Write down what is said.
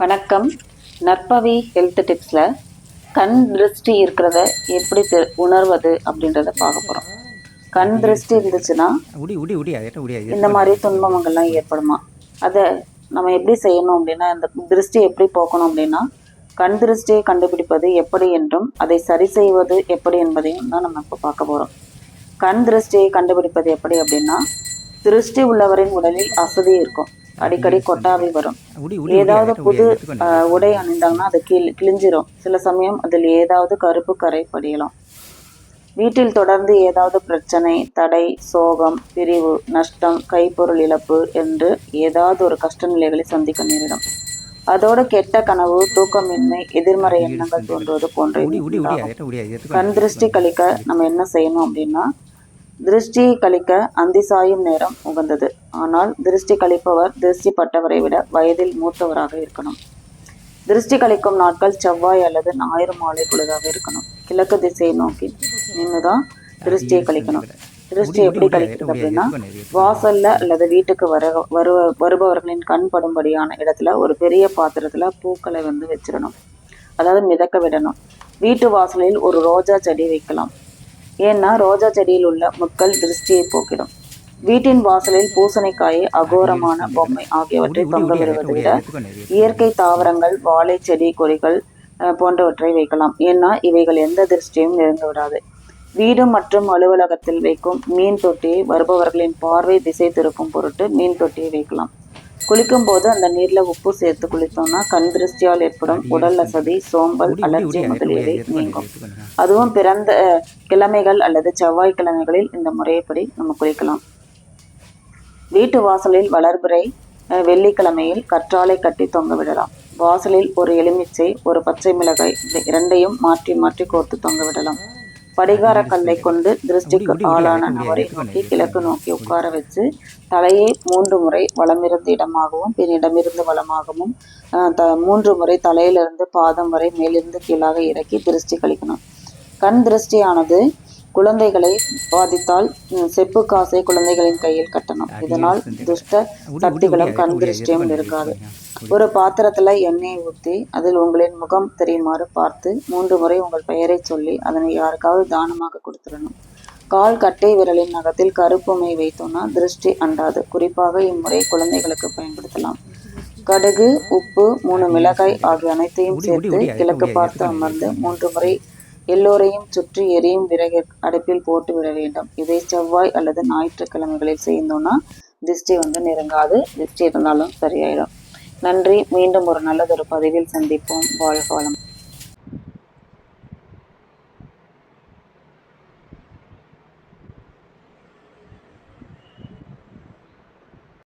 வணக்கம். நற்பவி ஹெல்த் டிப்ஸில் கண் திருஷ்டி இருக்கிறத எப்படி தெ- உணர்வது அப்படின்றத பார்க்க போகிறோம் கண் திருஷ்டி இருந்துச்சுன்னா இந்த மாதிரி துன்பங்கள்லாம் ஏற்படுமா? அதை நம்ம எப்படி செய்யணும் அப்படின்னா இந்த திருஷ்டி எப்படி போக்கணும் அப்படின்னா கண் திருஷ்டியை கண்டுபிடிப்பது எப்படி என்றும் அதை சரி செய்வது எப்படி என்பதையும் தான் நம்ம இப்போ பார்க்க போகிறோம் கண் திருஷ்டியை கண்டுபிடிப்பது எப்படி அப்படின்னா திருஷ்டி உள்ளவரின் உடலில் அசதி இருக்கும். அடிக்கடி கொட்டாவி வரும். ஏதாவது புது உடை அணிந்தாங்கன்னா அது கிளி கிழிஞ்சிரும். சில சமயம் அதில் ஏதாவது கருப்பு கரை படியலாம். வீட்டில் தொடர்ந்து ஏதாவது பிரச்சனை தடை சோகம் பிரிவு நஷ்டம் கைப்பொருள் இழப்பு என்று ஏதாவது ஒரு கஷ்ட நிலைகளை சந்திக்க நேரிடும். அதோடு கெட்ட கனவு தூக்கமின்மை எதிர்மறை எண்ணங்கள் தோன்றுவது உடியாது கண் திருஷ்டி கழிக்க நம்ம என்ன செய்யணும் அப்படின்னா திருஷ்டியை கழிக்க அந்தி சாயும் நேரம் உகந்தது. ஆனால் திருஷ்டி கழிப்பவர் திருஷ்டி பட்டவரை விட வயதில் மூத்தவராக இருக்கணும். திருஷ்டி கழிக்கும் நாட்கள் செவ்வாய் அல்லது ஞாயிறு மாலை பொழுதாக இருக்கணும். கிழக்கு திசையை நோக்கி நின்று தான் திருஷ்டியை கழிக்கணும். திருஷ்டி எப்படி கழிக்கிறது அப்படின்னா வாசல்ல அல்லது வீட்டுக்கு வர வருவ வருபவர்களின் கண் படும்படியான இடத்துல ஒரு பெரிய பாத்திரத்துல பூக்களை வந்து வச்சிடணும். அதாவது மிதக்க விடணும். வீட்டு வாசலில் ஒரு ரோஜா செடி வைக்கலாம். ஏன்னா ரோஜா செடியில் உள்ள முட்கள் திருஷ்டியை போக்கிடும். வீட்டின் வாசலில் பூசணிக்காயை அகோரமான பொம்மை ஆகியவற்றை தொங்க விடுவதை விட இயற்கை தாவரங்கள் வாழை செடி கொடிகள் போன்றவற்றை வைக்கலாம். ஏன்னா இவைகள் எந்த திருஷ்டியும் நெருங்க விடாது. வீடு மற்றும் அலுவலகத்தில் வைக்கும் மீன் தொட்டியை வருபவர்களின் பார்வை திசை திருப்பும் பொருட்டு மீன் தொட்டியை வைக்கலாம். குளிக்கும் போது அந்த நீர்ல உப்பு சேர்த்து குளித்தோம்னா கண் திருஷ்டியால் ஏற்படும் உடல் அசதி சோம்பல் அலர்ஜி முதலியவை நீங்கும். அதுவும் பிறந்த கிழமைகள் அல்லது செவ்வாய் கிழமைகளில் இந்த முறைப்படி நம்ம குளிக்கலாம். வீட்டு வாசலில் வளர்பிறை வெள்ளிக்கிழமையில் கற்றாழை கட்டி தொங்க விடலாம். வாசலில் ஒரு எலுமிச்சை ஒரு பச்சை மிளகாய் இந்த இரண்டையும் மாற்றி மாற்றி கோர்த்து தொங்க விடலாம். படிகார கல்லை கொண்டு திருஷ்டிக்கு ஆளான நபரை நோக்கி கிழக்கு நோக்கி உட்கார வச்சு தலையை மூன்று முறை வலமிருந்து இடமாகவும் பின் இடமிருந்து வலமாகவும் அஹ், த மூன்று முறை தலையிலிருந்து பாதம் வரை மேலிருந்து கீழாக இறக்கி திருஷ்டி கழிக்கணும். கண் திருஷ்டியானது குழந்தைகளை பாதித்தால் செப்பு காசை குழந்தைகளின் கையில் கட்டணும். இதனால் துஷ்ட சக்திகளும் கண் திருஷ்டியும் இருக்காது. ஒரு பாத்திரத்துல எண்ணெயை ஊற்றி அதில் உங்களின் முகம் தெரியுமாறு பார்த்து மூன்று முறை உங்கள் பெயரை சொல்லி அதனை யாருக்காவது தானமாக கொடுத்துடணும். கால் கட்டை விரலின் நகத்தில் கருப்பு மை வைத்தோம்னா திருஷ்டி அண்டாது. குறிப்பாக இம்முறை குழந்தைகளுக்கு பயன்படுத்தலாம். கடுகு உப்பு மூணு மிளகாய் ஆகிய அனைத்தையும் சேர்த்து கிழக்கு பார்த்து அமர்ந்து மூன்று முறை எல்லோரையும் சுற்றி எரியும் விறகு அடுப்பில் போட்டு விட வேண்டும். இதை செவ்வாய் அல்லது ஞாயிற்றுக்கிழமைகளில் செய்தோம்னா திருஷ்டி வந்து நெருங்காது. திருஷ்டி இருந்தாலும் சரியாயிடும் நன்றி. மீண்டும் ஒரு நல்லதொரு பதிவில் சந்திப்போம். வாழ்க வளம்.